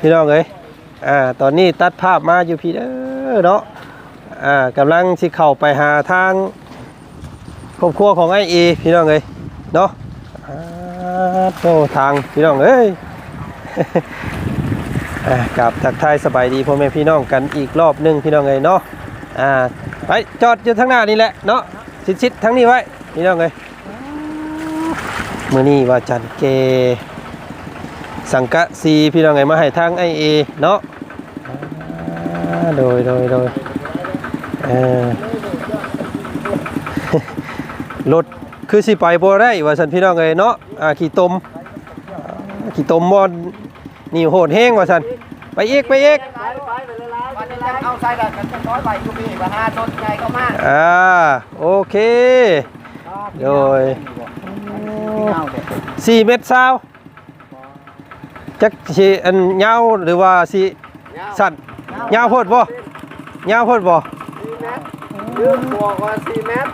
พี่น้องเอ้ยอ่าตอนนี้ตัดภาพมาอยู่พี่เด้อเนาะอ่ากำลังสิเข้าไปหาทางครอบครัวของไอเอพี่น้องเอ้ยเนาะโตทางพี่น้องเอ้ยกับทักทายสบายดีพ่อแม่พี่น้องกันอีกรอบหนึงพี่น้องเอ้ยเนาะอ่าไปจอดอยู่ทางหน้านี่แหละเนาะชิดๆทั้งนี้ไว้พี่น้องเอ้ยมื้อนี้ว่าจันเก สังกะสีพี่น้องไงมาให้ทางไอเอเนาะอ่าโดยโดยโดยเออรถคือสิไปบ่ได้ว่าสันพี่น้องไงเนาะอ่าขี่ตมอ่าขี่ตมบ่นี่โหดแห้งว่าสันไปอีกไปอีกไปไปไปเลยล่ะวันนี้เอาใส่แบบกันจะน้อยไปอยู่พี่ว่าหาต้นใหญ่เข้ามาอ่าโอเคโดยเอาเด็ดสี่เมตรซาว จักสิอันยาวหรือว่าสิสั้นยาวโพดบ่ยาวโพดบ่สี่เมตรยืนบวกว่าสี่เมตร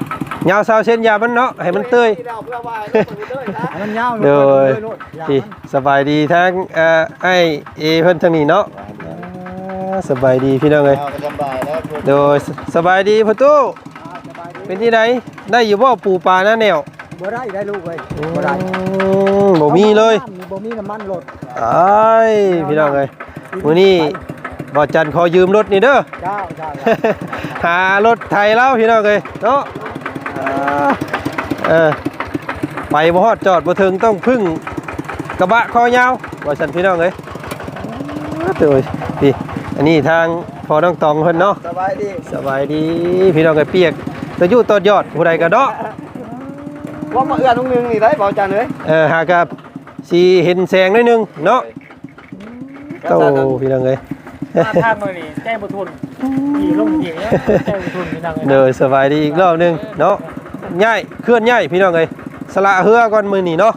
ยาวซาวเส้นยามันเนาะให้มันเตยที่เราเพื่อว่าให้มันเตยนะมันยาวโดยพี่สบายดีทั้งเอ่อไอเอเพิ่นทางนี้เนาะอ่าสบายดีพี่น้องเอ้ยเอาสบายแล้วโดยสบายดีพ่อตู้เป็นที่ไหนได้อยู่บ่ปูปลาหน้าแนว บ่ได้ได้ลูกเลยบ่ได้อืมบ่มีเลยบ่มีน้ำมันรถอ้ายพี่น้องเอ้ยมื้อนี้บ่จันขอยืมรถนี่เด้อเจ้าเจ้า หารถไทยแล้วพี่น้องเอ้ยเนาะอ่าเออไปบ่ฮอดจอดบ่ถึงต้องพึ่งกระบะคอยาวว่าซั่นพี่น้องเอ้ยอ้าเตยพี่อันนี้ทางพอน้องตองเพิ่นเนาะ สบายดีสบายดีพี่น้องเอ้ยเปียกตะอยู่ตอดยอดผู้ใดก็เนาะ ว่ามาเอื้อนตรงนึงนี่ได้บ่จันเลยเออหากับสิเห็นแสงหนิดนึงเนาะโตพี่น้องเอ้ยมาทางมือนี่แจ้งบุทุนขี่ลงเหวแจ้งบุทุนพี่น้องเด้อสบายดีอีกรอบหนึงเนาะย้ายเคลื่อนย้ายพี่น้องเอ้ยสละเฮือก่อนมื้อนี้เนาะ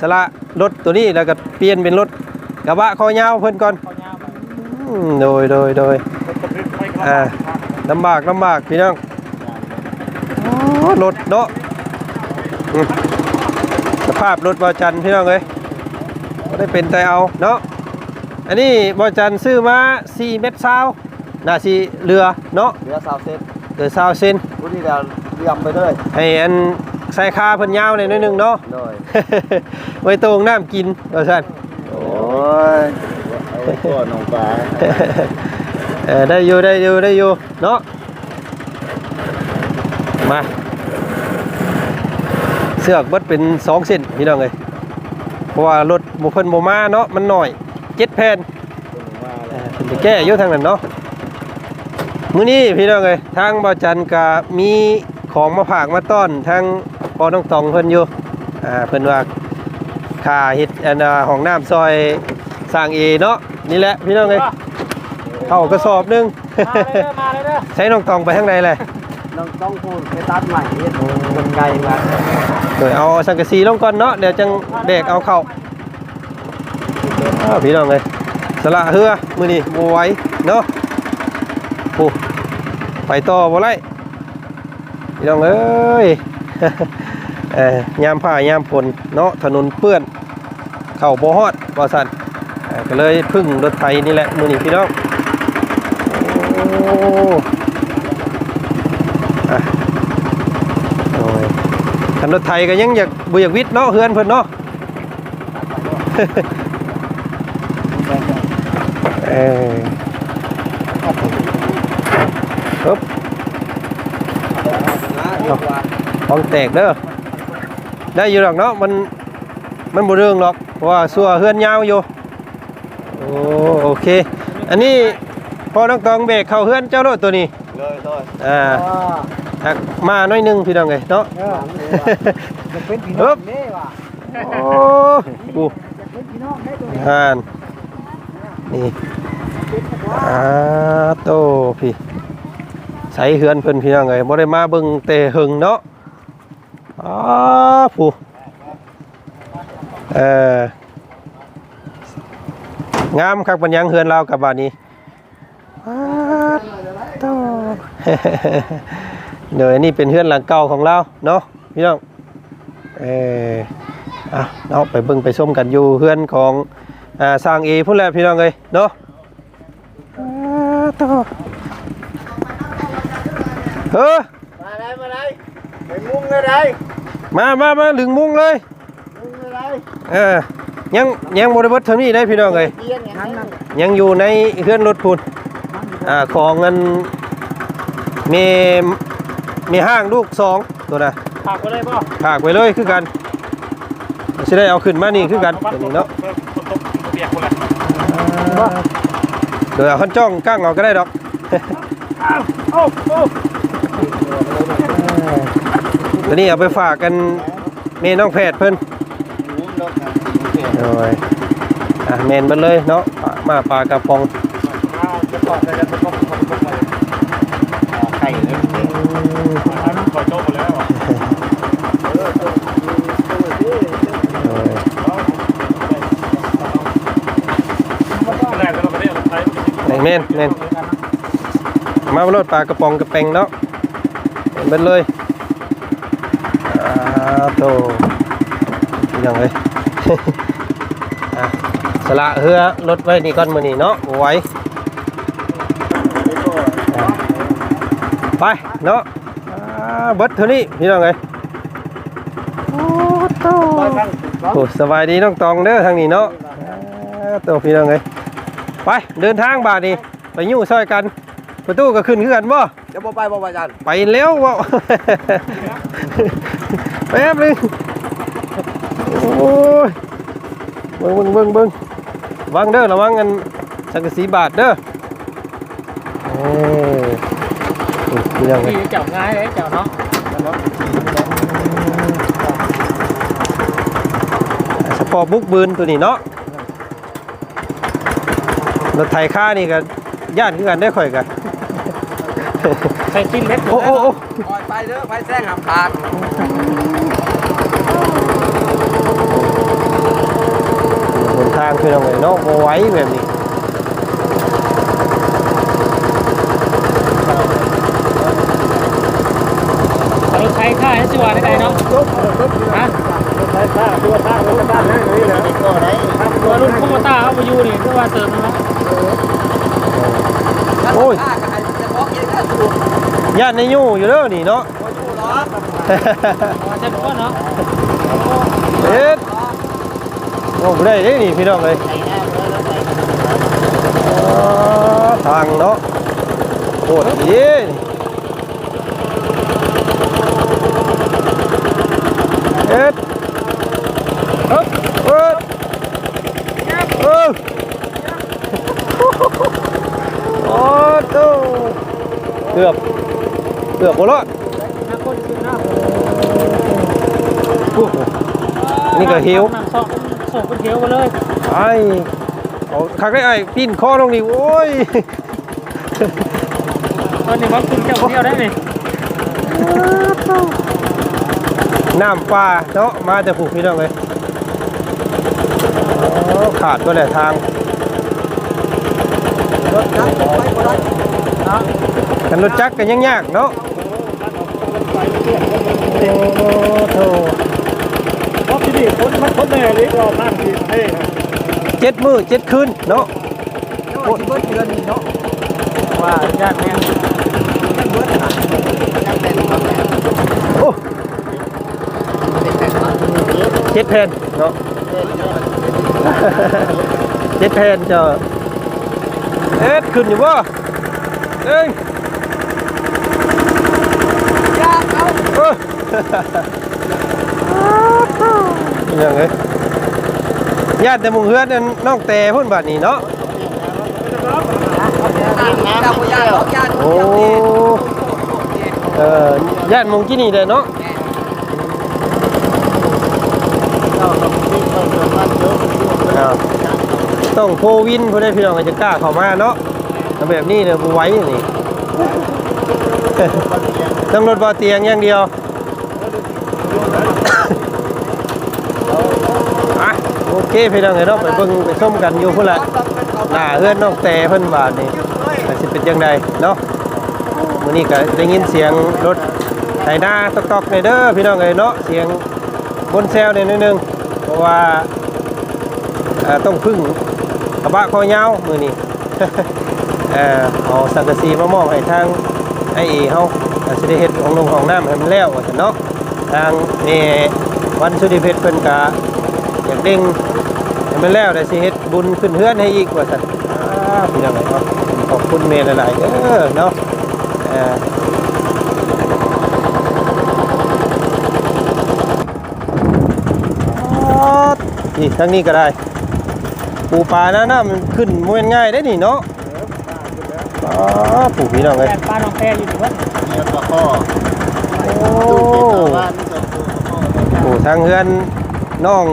สละรถตัวนี้แล้วก็เปลี่ยนเป็นรถกระบะคอยาวเพิ่นก่อนเขายาวไปอืมโดยโดยโดยรถกระบะไปกระอ่าบะลำบากลำบากพี่น้องโอ้รถเนาะอืม สภาพรถบอจันพี่น้องเอ้ยบ่ได้เป็นใจเอาเนาะอันนี้บอจันซื้อมา4เม็ดซาวน่าสิเรือเนาะเหลือสาวเซนเดือซาวเซนผู้ที่เราเรียมไปเลยให้อันใส่คาเพิ่นยาวหน่อยนึงเนาะโดยไว้ตรงน้ำกินว่าซั่นโอ้ยเอาตัวน้องปลาเออได้อยู่ได้อยู่ได้อยู่เนาะมา เสือกเบิดเป็นสองเส้นพี่น้องเลยเพราะว่ารถบุเพิ่นโมมาเนาะมันหน่อยเจ็ดแผ่นเออเพิ่นจะแก้อยู่ทางนั้นเนาะมื้อนี้พี่น้องเลยทางบ่าวจันก็มีของมาฝากมาต้อนทางพอน้องตองเพิ่นอยู่อ่าเพิ่นว่าค่าเฮ็ดอันน่ะห้องน้ำซอยสร้างเอเนาะนี่แหละพี่น้องเลยเข้ากระสอบหนึงมาเลยเด้อมาเลยเด้อใช้น้องตองไปข้างในเลย น้องต้องพูดไปตัดใหม่เฮ็ดคนไกลมาโดยเอาสังกะสีลงก่อนเนาะเดี๋ยวจังแบกเอาเข้าอ้าวพี่น้องเลยสละเฮือมือนี่บไหว้เนาะโอ้ไปต่อบ่ไรพี่น้องเอ้ยเอ่อยามผ้ายามฝนเนาะถนนเปื้อน เข่าบ่ฮอดบ่สันก็เลยพึ่งรถไถนี่แหละมือนี่พี่น้องโอ้อะโอ้ย คันรถไทยก็ยังอยากบ่อยากวิทย์เนาะเฮือนเพิ่นเนาะเออปึ๊บของแตกเด้อได้อยู่หรอกเนาะมันมันบ่เรื่องหรอกเพราะว่าสัวเฮือนยาวอยู่โอ้โอเค อันนี้พอน้องตองเบรกเข้าเฮือนเจ้ารถตัวนี้เลยเลยอ่า หักมาหน้อยหนึงพี่น้องเอ้ยเนาะ เออจะเป็นพี่น้องเด้ว่ะโอ้กูจะเป็นพี่น้องได้ตัวนี้อ่านนี่อาโตพี่ใส่เฮือนเพิ่นพี่น้องเอ้ยบ่ได้มาเบิ่งแต่หึงเนาะอ้าผู้เอองามคักปัญญังเฮือนเรากับบ้านนี้อ้าโต เดี๋ยวอันนี้เป็นเฮือนหลังเก่าของเราเนาะพี่น้องเอออะเนาะไปเบิ่งไปส้มกันอยู่เพื่อนของอ่าสร้างเอพุ่นแหละพี่น้องเอ้ยเนาะอ่าต่อเฮ้อมาได้มาได้ไปมุ้งเลยได้มามามาลึงมุ้งเลยมุ้งเลยได้เออยังยังบ่ได้เบิดเท่านี้ได้พี่น้องเอ้ยเกียนอย่างนั้นนั่นยังอยู่ในเครื่องรถพุ่นอ่าของเงินมี มีห้างลูกสองตัวน่ะฝากไว้เลยป่ะผากไว้เลยคือกันสิได้เอาขึ้นมานี่คือกันตัวนี้เนาะเปียกคนละเดี๋ยวเอาคันจ้องก้างเอาก็ได้ดอกโอ้โอ้ตัวนี้เอาไปฝากกันเมน้องแพทย์เพิ่นมุ้งรถนะโอ้ยอะเมนเบิดเลยเนาะปลามาปลากระป๋อง จะต่อจะจะต้องต้องต้องไป ไข่เลย อันนั้นก่อนโจ้หมดแล้วโอ้ยแรกเราไปเรียกไทยแม่งเนเมนมาบรถปลากระป๋องกระเปงเนาะเมนเบิดเลยอ่าโตยังไงสละเฮือรถไว้นี่ก่อนมือนี้เนาะไว้ไปเนาะ เบิดเท่านี้พี่น้องเอ้ยโอ้โตโอ้สบายดีน้องตองเด้อทางนี้เนาะอ่าตัวพี่น้องเอ้ยไปเดินทางบาดนี้ไปอยู่ซอยกันประตูก็ขึ้นคือกันบ่จะบ่ไปบ่ไปจันไปแล้วบ่แป๊บนึงโอ้ยเบิ่งเบิ่งเบิ่งเบิ่งระวังเด้อระวังกันสังกะสีบาดเด้อเอ้ย นี่พี่น้องเอ้ยที่เจ้าง่ายเลยเจ้าเนาะเฉพาะบุกบืนตัวนี้เนาะรถไถค่านี่ก็ย่านคือกันได้อข่อยกัน ใส่ชิ้นเล็กโอ้โอ้โอ้ปล่อยไปเด้อไปแซงหามขาดหนทางคือเอาไงเนาะบ่ไหว้แบบนี้ รถไทยค่า ให้สิวาได้เนาะฮะใช้ค่าตัวค่ารถบ้านนั่นนี่นะก็ได้ตัวรุ่นโคมต้าเขาไปอยู่นี่คือว่าเติมนะโอ้ยข้าก็ให้จะบอกเองนะสูบย่านในยู่อยู่เด้อนี่เนาะบ่อยู่หรอกใช่ป่ะเนาะเอ็ดโอ้บ่ได้เด้นี่พี่น้องเอ้ยอ๋อทางเนาะโคตรดีเอ็ดฮึบ เอ็ดเออโอ้โตเกือบเกือบบ่รอดละนี่ก็หิวนั่งส่งส่งเป็นเหียวมาเลยไอ้เอาคักได้ไอ้ปิ้นคอลงนี่โอ้ยตอนนี้ว่าคุณเจ้าเดียวได้ไหมน้ำปลาเนาะมาแต่ผูกพี่น้องเลย ขาดก็แหละทางรถจักรไปบ่ได้นะกันรถจักรกันยังยากเนาะโอ้โหเพราะที่นี่คนมันคนแน่เลยรอนั่งที่ให้เจ็ดมือเจ็ดคืนเนาะโอ้ยเบิดเดือนนี่เนาะว่าญาติแม่เบิดน่ะจังแต่นครับโอ้เจ็ดแผ่นเนาะ เจ็ดแผ่นเจ้าเอ็ดขึ้นอยู่บ่เอ้ยยากเอาเออยังไงญาติแต่มุงเฮือนนั่นน้องแต่พุ่นบาดนี้เนาะเจ้าบ่ยากหรอกยากโอ้เออญาติมุงที่นี่เลยเนาะ เจ้าต้องมีเพิ่มเติมมันเยอะ อ้าวต้องโควินเพื่อได้พี่น้องก็จะกล้าเข้ามาเนาะเอาแบบนี้เนี่ยบ่ไหว้นี่ต้องรถบ่อเตียงอย่างเดียวอะโอเคพี่น้องเอ้ยเนาะไปเบิ่งไปส้มกันอยู่พุ่นละหน้าเฮือนน้องแต่เพิ่นบาดนี่ก็สิเป็นจังไดเนาะมื้อนี้ก็ได้ยินเสียงรถไถนาตอกๆในเด้อพี่น้องเอ้ยเนาะเสียงบนแซวในนิดนึงเพราะว่าอ่า ต้องพึ่งกระบะคอยาวมือนี้เอ่อเอาสังกะสีมามอบให้ทางไอเอเฮาอาจจะได้เฮ็ดของลงของน้ำให้มันแล้วกันเนาะทางแม่วันสุริเพชรเพิ่นก็อยากเด้งให้มันแล้วได้สิเฮ็ดบุญขึ้นเฮือนให้อีกว่าซั่นอ่าพี่น้องเอ้ยเนาะขอบคุณแม่หลายๆเด้อเนาะอ่อนี่ทางนี้ก็ได้ ปูปลานะน้ำมันขึ้นมวยง่ายได้นี่เนาะอ๋อปูพี่น้องเลยแฟนป้าน้องแป้อยู่ที่วัดเนี่ยปลาข้อโอ้ดูเป็นชาวบ้านนี่ก็คือปลาข้อปูทางเฮือนน้อง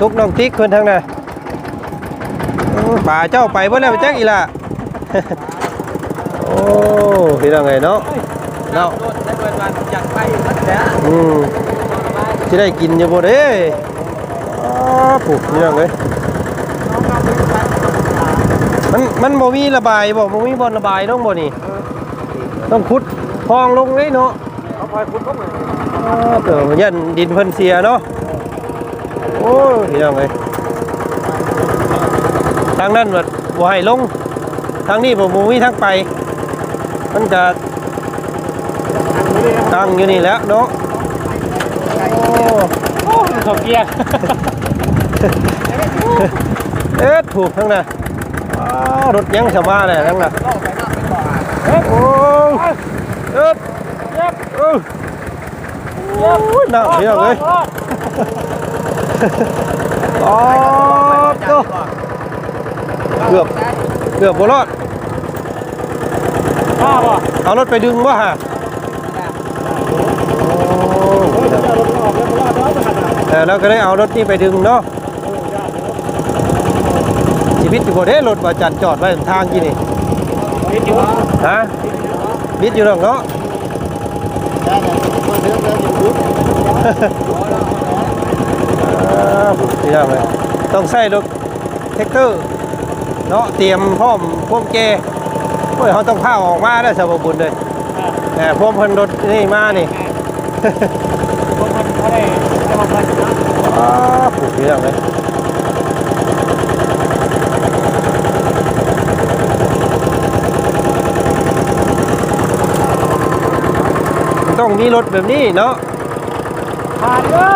ทุกน้องติ๊กคนทางน่ะเออป่าเจ้าไปบ่แล้วไปจักอีล่ะ โอ้พี่น้องเลยเนาะเนาะรถได้เวลาอยากไปวัดแล้วอืม สิได้กินอยู่บ่เด้อ๋อปูพี่น้องเลย มันมันบ่มีระบายบ่บ่มีบ่อนระบายต้องบ่นี่ ต้องขุดคลองลงเลยเนาะเขาพายคุณเขาเหมือนอ้าวเติมยันดินเพิ่นเสียเนาะโอ้ยพี่น้องเอ้ยทางนั้นว่าบ่ให้ลง ทางนี้บ่บ่มีทางไป มันจะตั้งอยู่นี่แหล้วเนาะโอ้โอ้เขาเกียร์เอ๊ะถูกทั้งน่ะอ้าว รถยังสมาเลยทั้งน่ะโอ้ยเอ๊บเอ๊บเออโอ้ยหนักเพียงเลยอ๋อตัวเกือบเกือบบ่รอดป้าบ่เอารถไปดึงวะฮะโอ้ยเออแล้วก็ได้เอารถนี่ไปดึงเนาะ ชีวิตอยู่บ่ได้รถว่าจัดจอดไว้ทางกี่นี่เห็นอยู่ฮะบิดอยู่หรอกเนาะได้เลยคนเยอะเลยอยู่ยุบอ่าพี่น้องเลยต้องใส่รถแท็กเตอร์เนาะเตรียมพร้อมพวกแกโอ้ยเขาต้องพาออกมาได้อสาวบุญเลยแต่พวกเพิ่นรถนี่มานี่พวกมันเขาได้ได้มาเพิ่นนะอ้าผูกพี่น้องเลยต้อง มีรถแบบนี้เนาะผ่านเด้อ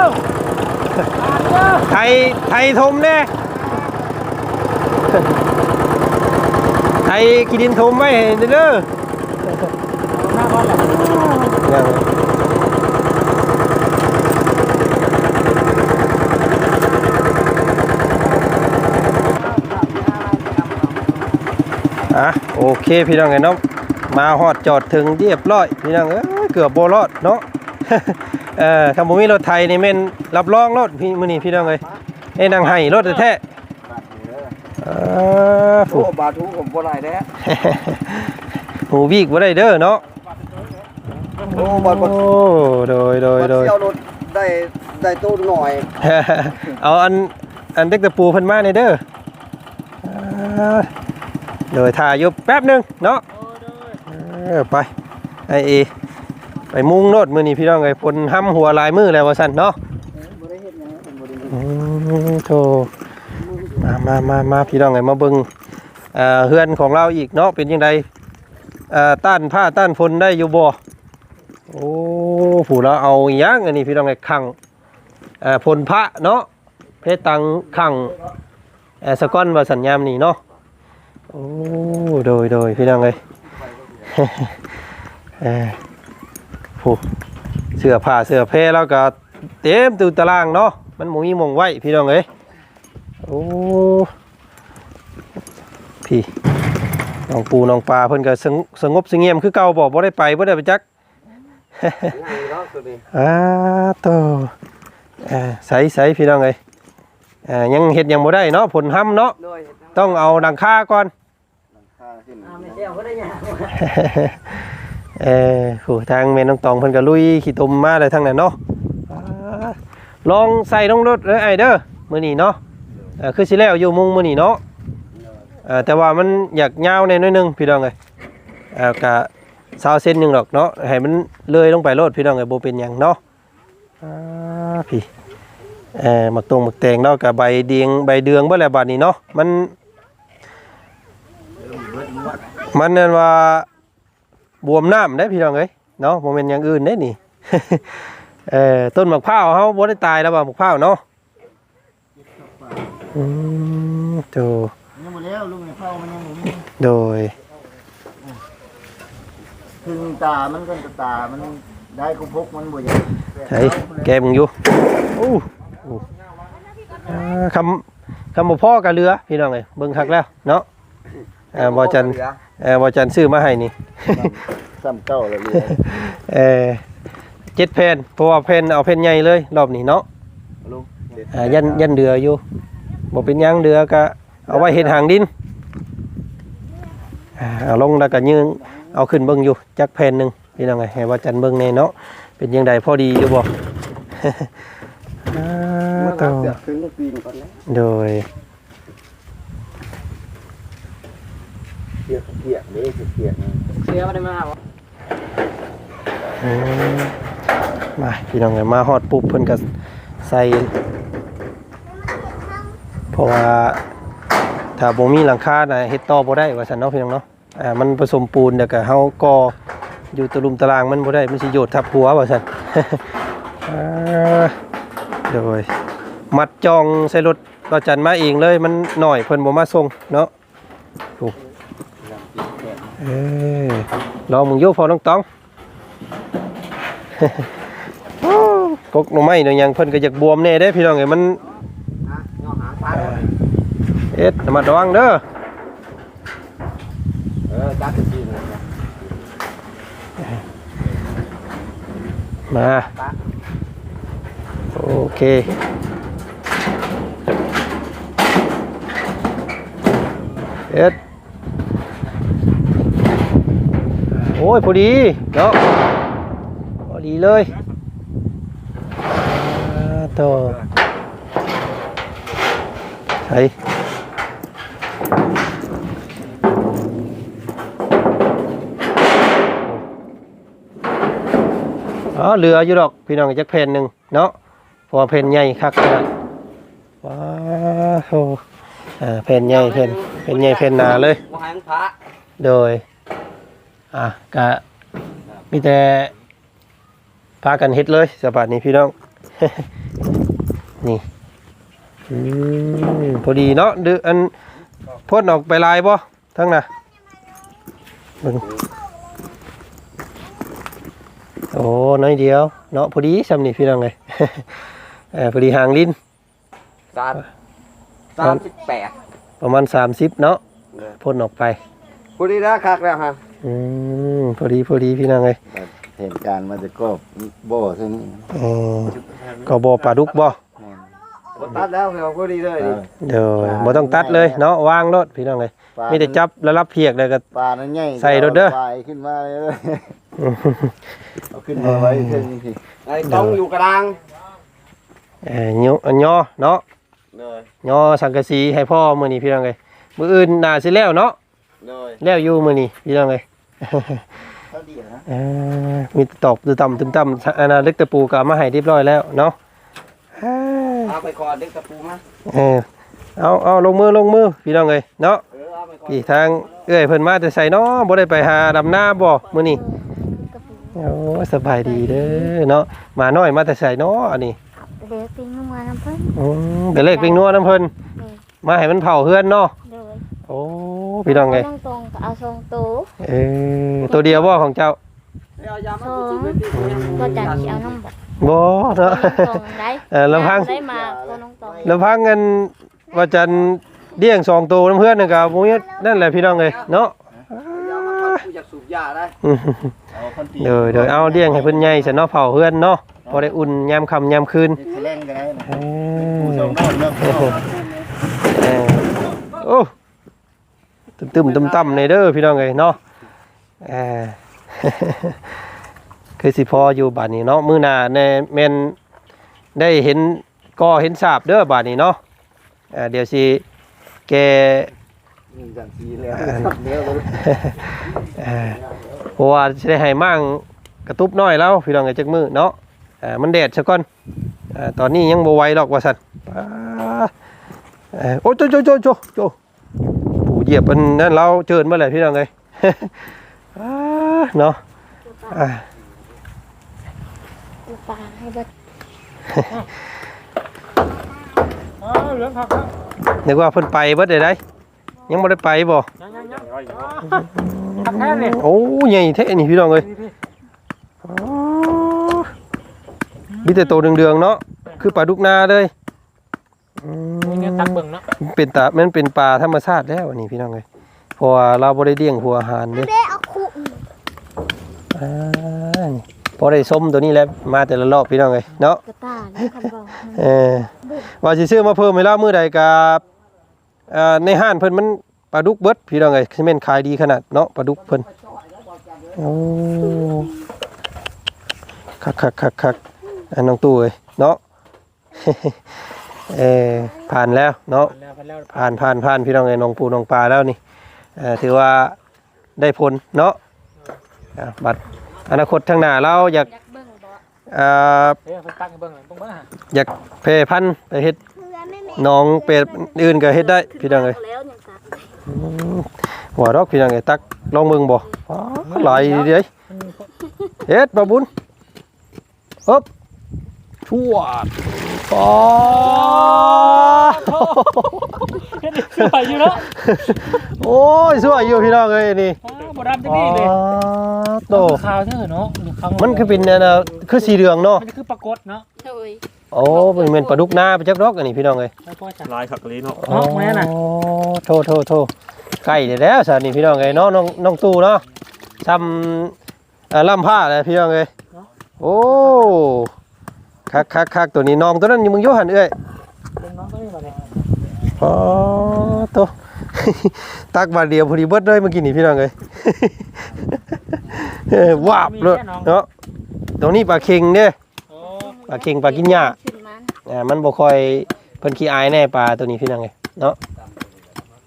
ผ่านเด้อไทยไทยทมแน่ไทยกินดินทมไว้ให้เด้อหน้าบ้านแหละยังอะโอเคพี่น้องไงเนาะมาฮอดจอดถึงเรียบร้อยพี่น้องเอ้ย เกือบโบรอดเนาะเอ่อคำบ่มีรถไทยนี่แม่นรับรองรถพี่มื้อนี้พี่น้องเอ้ยไอ้นางไห้รถแท้ๆเออโอ้บาทูผมบ่ได้แล้วหูวีกบ่ได้เด้อเนาะโอ้บาโอ้โดยโดยโดยเที่ยวรถได้ได้ตู้หน่อย เอาอันอันเด็กตะปูเพิ่นมาในเด้ออ่าเดี๋ยวถ่ายอยู่แป๊บหนึงเนาะเออไปไอเอ ไปมุงโนดมือนี่พี่น้องไอ้พนห้ำหัวลายมือแล้วว่าสั่นเนาะอืมโธ่มามามามาพี่น้องไอ้มาเบิงเอ่อเฮือนของเราอีกเนาะเป็นยังไงเอ่อต้านผ้าต้านฝนได้อยู่บ่โอ้ผู้เราเอาอย่างอันนี้พี่น้องไอ้ขังเอ่อพลพระเนาะเพชรตังขังเอ่อสกอนว่าสัญญามนี่เนาะโอ้โดยโดยพี่น้องเลยเออ ผู้เสื้อผ้าเสื้อเพแล้วก็เต็มตูตารางเนาะมันหมมีหมองไว้พี่น้องเลยโอ้พี่น้องปูน้องปลาเพิ่นก็สงสงบสงเงียมคือเก่าบอกบ่ได้ไปบ่ได้ไปจักอ่าโตเอ่อใส่ใส่พี่น้องเอ้ยเอ่อยังเฮ็ดยังบ่ได้เนาะผลห้ำเนาะเลยต้องเอาดังค่าก่อนไม่เที่ยวก็ได้ยัง เออโหทางแม่น้องตองเพิ่นก็ลุยขี้ตุ่มมาเลยทั้งนั้นเนาะลองใส่ลงรถเด้อไอเด้อมื้อนี้เนาะเอ่อคือสิแล้วอยู่มุงมื้อนี้เนาะเอ่อแต่ว่ามันอยากยาวแน่น้อยนึงพี่น้องเอ้ยเอ่อกะ20เซนหนึ่งดอกเนาะให้มันเลยลงไปโลดพี่น้องเอ้ยบ่เป็นหยังเนาะอ่าพี่เอ่อหมักตรงหมักแตงเนาะกับใบเดียงใบเดืองเบ่แล้วบัดนี้เนาะมันมันนั่นว่า บวมน้ำได้พี่น้องเอ้ยเนาะบ่แม่นอย่างอื่นได้นี่เอ่อต้นมะพร้าวเฮาบ่ได้ตายแล้วบ่มะพร้าวเนาะอืมโตยังหมดแล้วลุงเนี่ยเข้ามันยังบ่มีโดยถึงตามันก็ตามันได้คุพกมันบ่อยากใช่แกมึงอยู่อู้อู้อ่าคำคำบ่พ่อกับเรือพี่น้องเอ้ยเบิ่งคักแล้วเนาะ อ่าบ่จันเอ่อบ่จันซื้อมาให้นี่ซ้ำเก้าแล้วเลยเออเจ็ดแผ่นเพราะว่าแผ่นเอาแผ่นใหญ่เลยรอบนี้เนาะลุงอ่ายันยันเดืออยู่บ่เป็นหยังเดือก็เอาไว้เฮ็ดหางดินอ่าเอาลงแล้วก็ยืงเอาขึ้นเบิ่งอยู่จักแผ่นหนึงพี่น้องไงให้ว่าจันเบิ่งแน่เนาะเป็นยังไงพอดีอยู่บ่อ่าต่อขึ้นลูกปีนก่อนนะโดย เกียเกียกนี่เกียกนี่เสียมาได้มาบ่อืมาพี่น้องไงมาฮอดปุ๊บเพิ่นก็ใส่เพราะว่าถ้าบ่มีหลังคาน่ะเฮ็ดต่อบ่ได้ว่าซั่นเนาะพี่น้องเนาะอ่ามันผสมปูนแล้วก็เฮาก่ออยู่ตะลุมตารางมันบ่ได้มันสิโยดทับหัวว่าซั่นโดยมัดจองใส่รถก็จันมาเองเลยมันหน่อยเพิ่นบ่มาส่งเนาะถูก เอ้ยลองมึงอยู่พอน้องต้องกกหน่อไม้หน่อยังเพิ่นก็อยากบวมแน่เด้พี่น้องเอ้มันเอ็ดมัดระวังเด้อเออจัดปีนเลยนะมาโอเคเอ็ดโอ้ยพอดีเนาะพอดีเลยอ่าต่อใช่อ๋อเหลืออยู่ดอกพี่น้องจักเพนหนึ่งเนาะพอเพนใหญ่คักนาว้าโหอ่าเพนใหญ่เพนเพนใหญ่เพนหนาเลยบ่ให้มันพระโดย อะกะมีแต่พากันเฮ็ดเลยสบายนี้พี่น้อง นี่อืมพอดีเนาะดืออันพ่นออกไปลายบ่ทั้งน่ะเบิ่งโอ้น้อยเดียว เนาะพอดีสำนี่พี่น้องเลย เออพอดีหางลิ้นสามสามสิบแปดประมาณ30เนาะพ่นออกไปพูดดีนะคักแล้วฮะ อืมพอดีพอดีพี่น้องเลยเหตุการณ์มันจะก็บ่เท่านี้เออก็บ่ปลาดุกบ่บ่ตัดแล้วเราพูดดีเลยดิเดี๋ยวบ่ต้องตัดเลยเนาะวางรถพี่น้องเลยมีแต่จับแล้วรับเพียกเลยก็ปลานั้นใหญ่ใส่รถเด้อปลาขึ้นมาเลยเอาขึ้นมาไว้เท่านี้สิไอ้ต้องอยู่กระดังเอ่อยอญอเนาะเลยยอสังกะสีให้พ่อมื้อนี้พี่น้องเลยมื้ออื่นน่าสิแล้วเนาะเลยแล้วอยู่มื้อนี้พี่น้องเลย เท่าดีนะเอ่อมีแต่ตอกตึต่ำตึมต่ำอันนั้นเล็กตะปูก็เอามาให้เรียบร้อยแล้วเนาะเอ้ยเอาไปก่อนเด็กตะปูมาเออเอาเอาลงมือลงมือพี่น้องเลยเนาะเออเอาไปก่อนพี่ทางเอ้ยเพิ่นมาแต่ใส่เนาะบ่ได้ไปหาดำหน้าบ่มื้อนี้กระปูโอ้สบายดีเด้อเนาะหมาน้อยมาแต่ใส่เนาะอันนี้เด็กปิ้งลงมาน้ำเพิ่นอืมเดี๋ยวเลขเป็นนัวน้ำเพิ่นมาให้มันเผาเฮือนเนาะโดยโอ้ พี่น้องไงตรงตรงๆก็เอาทรงโตเออตัวเดียวบ่ของเจ้าเอายามาทรพูงดสิก็จัดสิเอาน้ำบอกบ่เนาะ ตรงๆได้เออลำพัง ได้มาก็น้องตรงลำพังเงินว่าจันเลี้ยงสองตัวน้ำเพื่อนนึงก็บ่มีนั่นแหละพี่น้องเอ้ยเนาะยามาพูดกูอยากสูบยาได้อืมเอาคนตีเดี๋ยวเดี๋ยวเอาเลี้ยงให้เพิ่นใหญ่ซะเนาะเผาเฮือนเนาะพอได้อุ่นยามค่ำยามคืนนี่คือแรงกันได้นะเอผู้อชมโน่นเนาะเออโอ้ ตึมๆต่ำๆในเด้อพี่น้องเอ้ยเนาะเออคือสิพออยู่บาดนี้เนาะมือหนาแน่แม่นได้เห็นก็เห็นสาบเด้อบาดนี้เนาะเดี๋ยวสิแกมีจังสีแล้วเนื้อเลยเอ่อเพราะว่าสิได้ให้มั่งกระตุบน้อยแล้วพี่น้องเอ้จักมือเนาะมันแดดซะก่อนตอนนี้ยังบ่ไหวหรอกว่าซั่นป๊าเอ่อโอ้โจโจโจโจโจ เหยียบมันนั่นเราเจิญมาเลยพี่น้องเอ้ยอ่าเนาะอ่าปูปลาให้เบิดอ๋อเหลืองผักแล้วนึกว่าเพิ่นไปเบิดได้ไดยังบ่ได้ไปบ่ยังยังยังผักแค่นี่โอ้ใหญ่แท้นี่พี่น้องเอ้ยพี่อ๋อมีแต่โตวเดืองๆเนาะคือปลาดุกนาเลยอืมีเงี้ยม ตักเบิ่งเนาะเป็นตามันเป็นปลาธรรมชาติแล้วอันนี้พี่น้องเอ้ยเพราะว่าเราบ่ได้เลี้ยงหัวอาหารเด้เด้เอาคู่อ่านี่พอได้ส้มตัวนี้แล้วมาแต่ละรอบพี่น้องเอ้ยเนาะกระต่ายนี่คันบอกเออว่าสิซื้อมาเพิ่มให้เรามื้อใดกับเอ่อในห้านเพิ่นมันปลาดุกเบิดพี่น้องเอ้ยสิแม่นขายดีขนาดเนาะปลาดุกเพิ่นโอ้คักๆๆๆอันน้องตู้เอ้ยเนาะ เออผ่านแล้วเนาะผ่านผ่านผ่านพี่น้องไอ้น้องปูน้องปลาแล้วนี่เออถือว่าได้ผลเนาะบัดอนาคตทางหน้าเราอยากอยากเอออยากเพพันธุ์ไปเฮ็ดน้องเป็ดอื่นก็เฮ็ดได้พี่น้องเอ้ยแล้วยังตักอืมหัวดอกพี่น้องเอ้ยตักลองเบิ่งบ่อ๋อหลายเด้ยเฮ็ดบ่บุญอ๊บชัวด อ๋อสวยอยู่เนาะโอ้ยสวยอยู่พี่น้องเอ้ยนี่อ๋อบ่ดำจังนี่เลยอ๋อโตขาวเท่าเนาะหรือขาวมันคือเป็นอันน่ะคือสีเหลืองเนาะมันคือปรากฏเนาะโอ้ยโอ้เป็นเป็นปลาดุกนาไปจักดอกอันนี้พี่น้องเอ้ยไม่พอจังลายขักลีเนาะเนาะแม่น่ะโอ้โทษโทษโทษใกล้เดี๋ยวแล้วสานี่พี่น้องเอ้ยเนาะน้องน้องตู้เนาะทำอ่าล่ำผ้าเลยพี่น้องเอ้ยโอ้ คักคักคักตัวนี้น้องตัวนั้นอยู่มึงโยหันเอ้ยเป็นน้องตัวนี้บ่เนี่ยอ๋อโตตักบาทเดียวพอดีเบิดเลยเมื่อกี้นี่พี่น้องเอ้ยเอ้ยวาบเลยเนาะตรงนี้ปลาเค็งเด้โอ้ปลาเค็งปลากินหญ้าขึ้นมันอ่ามันบ่ค่อยเพิ่นขี้อายแน่ปลาตัวนี้พี่น้องไงเนาะ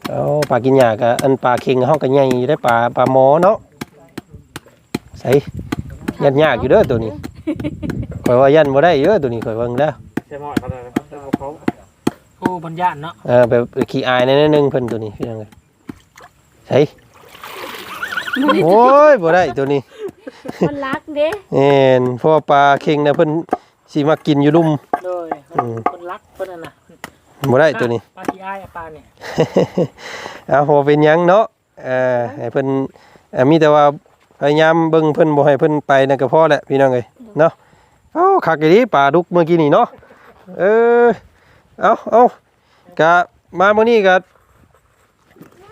เอาปลากินหญ้าก็อันปลาเค็งเฮาก็ใหญ่อยู่ได้ปลาปลาหมอเนาะใส่ยันยากอยู่เด้อตัวนี้ ข่อยว่ายันบ่ได้เด้อตัวนี้ข่อยเบิ่งแล้วใช่หมอเขาเลยเขาโอ้บรรยานเนาะเออแบบขี้อายแน่ๆนึงเพิ่นตัวนี้พี่น้องไงใส่โอ้ยบ่ได้ตัวนี้มันรักเด้แม่นเพราะว่าปลาเค็งน่ะเพิ่นสิมากินอยู่ลุ่ม โดยอืม คนรักเพิ่นน่ะนะบ่ได้ตัวนี้ ปลาที่อ้ายปลาเนี่ยเอาหัวเป็นหยังเนาะเอ่อให้เพิ่นเอ่อมีแต่ว่าพยายามเบิ่งเพิ่นบ่ให้เพิ่นไปนั่นก็พอแหละพี่น้องเอ้ย เนาะเอ้าคักอีหลีปลาดุกเมื่อกี้นี่เนาะเออเอาเอากะมามื้อนี้ก็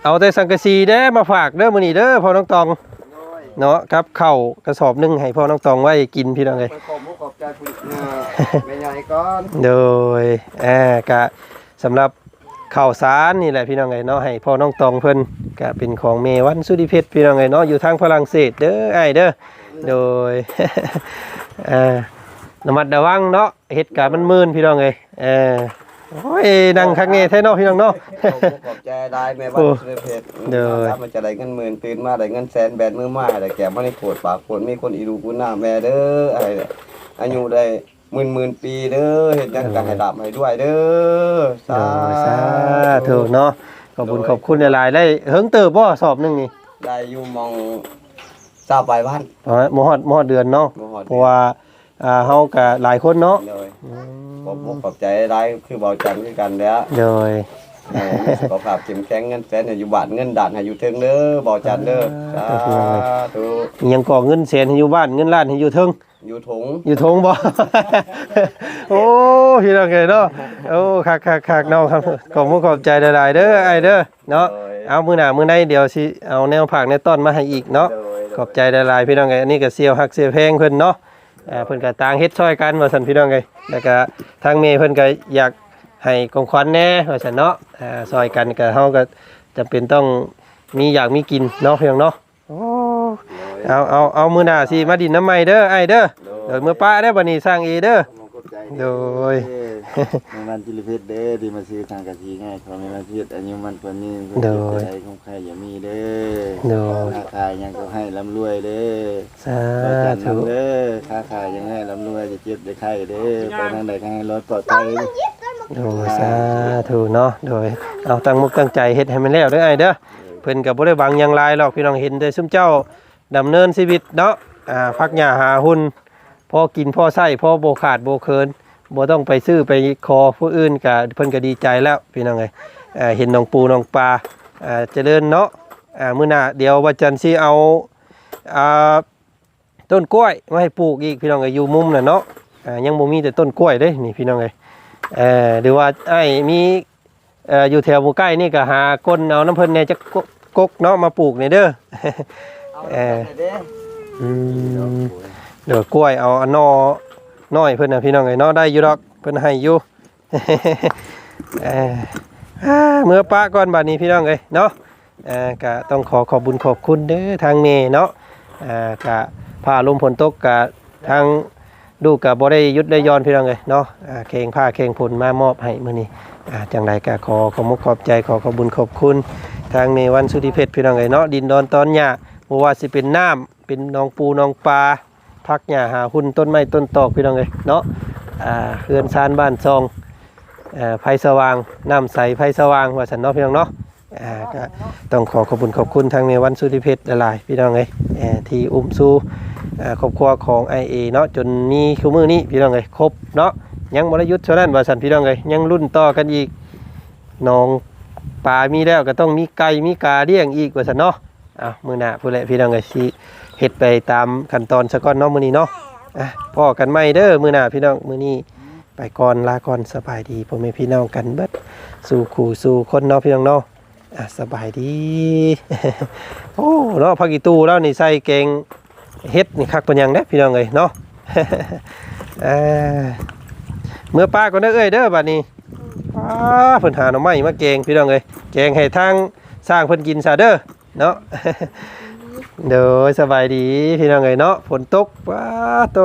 เอาแต่สังกะสีเด้มาฝากเด้อมื้อนี้เด้อพ่อน้องตองเนาะกับข้าวกระสอบหนึงให้พ่อน้องตองไว้กินพี่น้องเอ้ยไปขอบมุกขอบใจคุณแม่ใหญ่ก่อนโดยเอ่อกะสำหรับข่าวสารนี่แหละพี่น้องไงเนาะให้พ่อน้องตองเพิ่นกะเป็นของเมวันสุดิเพชรพี่น้องไงเนาะอยู่ทางฝรั่งเศสเด้อไอ้ายเด้อโดย เอ่อระมัดระวังเนาะเหตุการณ์มันมืนพี่น้องไงเออโอ้ยนั่งคักเงแท้เนาะพี่น้องเนาะ ขอบมุกขอบใจได้แม่บ้านสุดเพชรเด้อ รับมันจะได้เงินหมื่นตื่นมาได้เงินแสนแบนมือมาได้แก่มาในโขดปากโขดมีคนอีดูกูหน้าแม่เด้ออะไรเนี่ยอายุได้หมื่นหมื่นปีเด้อเห็นยังกันให้ดับให้ด้วยเด้อโดยสาธุเนาะขอบคุณขอบคุณหลายๆได้เฮิงเติบบ่สอบหนึงนี่ได้อยู่มอง ทราบไปบ้านอ๋อมฮอดมฮอดเดือนเนาะบ่ฮอดเพราะว่าอ่าเฮาก็หลายคนเนาะเลยขอบมุกขอบใจได้คือเบาจันคือกันแล้วโดยเออมีสุขภาพเข้มแข็งเงินแสนให้อยู่บ้านเงินด่านให้อยู่ถึงเด้อเบาจันเด้อสาธุอิหยังก่อเงินแสนให้อยู่บ้านเงินล้านให้อยู่เทิงอยู่ถุงอยู่ทงบ่ โอ้พี่น้องเอ้ยเนาะ โอ้คักคักคักเนาะครับขอบคุณขอบใจหลายๆเด้อไอ้เด้อเนาะ เอามื้อหน้ามื้อใดเดี๋ยวสิเอาแนวผักในต้นมาให้อีกเนาะโดยขอบใจหลายๆพี่น้องเอ้ยอันนี้ก็เสียวฮักเสียวแพงเพิ่นเนาะอ่าเพิ่นก็ต่างเฮ็ดช่วยกันว่าซั่นพี่น้องเอ้ยแล้วก็ทางเมย์เพิ่นก็อยากให้ของขวัญแหน่ว่าซั่นเนาะอ่าซอยกันก็เฮาก็จำเป็นต้องมีอยากมีกินเนาะพี่น้องเนาะโอ้เอาเอาเอามื้อหน้าสิมาดินน้ำใหม่เด้อไอ้เด้อเดี๋ยวเมื่อป้าได้อบันนี้สร้างเอเด้อขอบใจใจ โดยในมันจิลิเพชรเด้อที่มาซื้อทางกะทิง่ายขอให้มาเพียรอายุมันคนนี้คนโดเจ็บยใจของใครอย่ามีเด้อโดยค้าขายยังก็ให้ร่ำรวยเด้อสาขอจันธุทำเด้อค้าขายยังให้ร่ำรวยจะเจ็บจะไข้เด้อไปทางใดก็ให้รถปลอดภัยโดยสาธุเนาะโดยเอาตั้งมุกตั้งใจเฮ็ดให้มันแล้วเด้อไอ้เด้อเพิ่นก็บ่ได้หวังหยังหลายหรอกพี่น้องเห็นแต่ซุมเจ้าดำเนินชีวิตเนาะอ่าพักหญ้าหาหุ้น พอกินพอใช้พอบ่ขาดบ่เคินบ่ต้องไปซื้อไปขอผู้อื่นก็เพิ่นก็ดีใจแล้วพี่น้องเอ้ยอ่าเห็นน้องปูน้องปลาอ่าเจริญเนาะอ่ามื้อหน้าเดี๋ยวว่าจันทร์สิเอาอ่าต้นกล้วยมาให้ปลูกอีกพี่น้องเอ้ยอยู่มุมน่ะเนาะอ่ายังบ่มีแต่ต้นกล้วยเด้นี่พี่น้องเอ้ยเอ่อหรือว่าไอ้มีเอ่ออยู่แถวหมู่ใกล้นี่ก็หาก้นเอาน้ำเพิ่นเนี่ยจะกกกกเนาะมาปลูกนี่เด้อเอออืม เดี๋ยวกล้วยเอาอันนอน้อยเพิ่อนนะพี่น้องไอ้นาะได้อยู่ดอกเพิ่อนให้อยู่เอ่ออ่าเมื่อป้าก่อนบัดนี้พี่น้องเอ้ยเนาะเอ่อก็ต้องขอขอบบุญขอบคุณเด้อทางเมเนาะอ่าก็พาลมฝนตกก็ทางดูกับ่ได้ยุดได้ย้อนพี่น้องเลยเนาะอ่าเคงผ้าเคงผลมามอบให้มื้อนี้จังไดก็ขอขอมุกขอบใจขอขอบบุญขอบคุณ ทางในวันสุธิเพชรพี่น้องเลยเนาะดินดอนตอนหญ้าบ่ว่าสิเป็นน้ำเป็นนองปูนองปลา พักหญ้าหาหุ่นต้นไม้ต้นตอกพี่น้องเลยเนาะอ่าเฮือนซานบ้านซองอ่อไฟสว่างน้ำใสไฟสว่างว่าซั่นเนาะพี่น้องเนาะอ่าก็ต้องขอขอบคุญขอบคุณทางในวันสุธิเพชรหลายๆพี่น้องเลยอ่อที่อุ้มสู้อ่าครอบครัวของ IA เนาะจนมีคือมือนี้พี่น้องเอ้ยครบเนาะยังบรยุทธ์เท่านั้นว่าสันพี่น้องเอ้ยยังรุ่นต่อกันอีกน้องปลามีแล้วก็ต้องมีไก่มีกาเลี้ยงอีกว่าสันเนาะอะมือหน้าผู้แหละพี่น้องเอ้ยสิ เฮ็ดไปตามขั้นตอนซะก่อนเนาะมื้อนี้เนาะอะพ่อกันใหม่เด้อมื้อหน้าพี่น้องมื้อนี้ไปก่อนลาก่อนสบายดีพ่อแม่พี่น้องกันเบิดสู่ขู่สู่คนเนาะพี่น้องเนาะอะสบายดี โอ้เนาะพักอีตู้แล้วนี่ใส่เกงเฮ็ดนี่คักป็นหยังเด้พี่น้องเอ้ยเนาะเมื่อป้าก็เด้เอ้ยเด้อบัดนี้ป้าเพิ่นหาหน่อไม้มาแกงพี่น้องเอ้ยแกงให้ทางสร้างเพิ่นกินซะเด้อเนาะ เด๋วสบายดีพี่น้องเอ้ยเนาะฝนตกป้าโต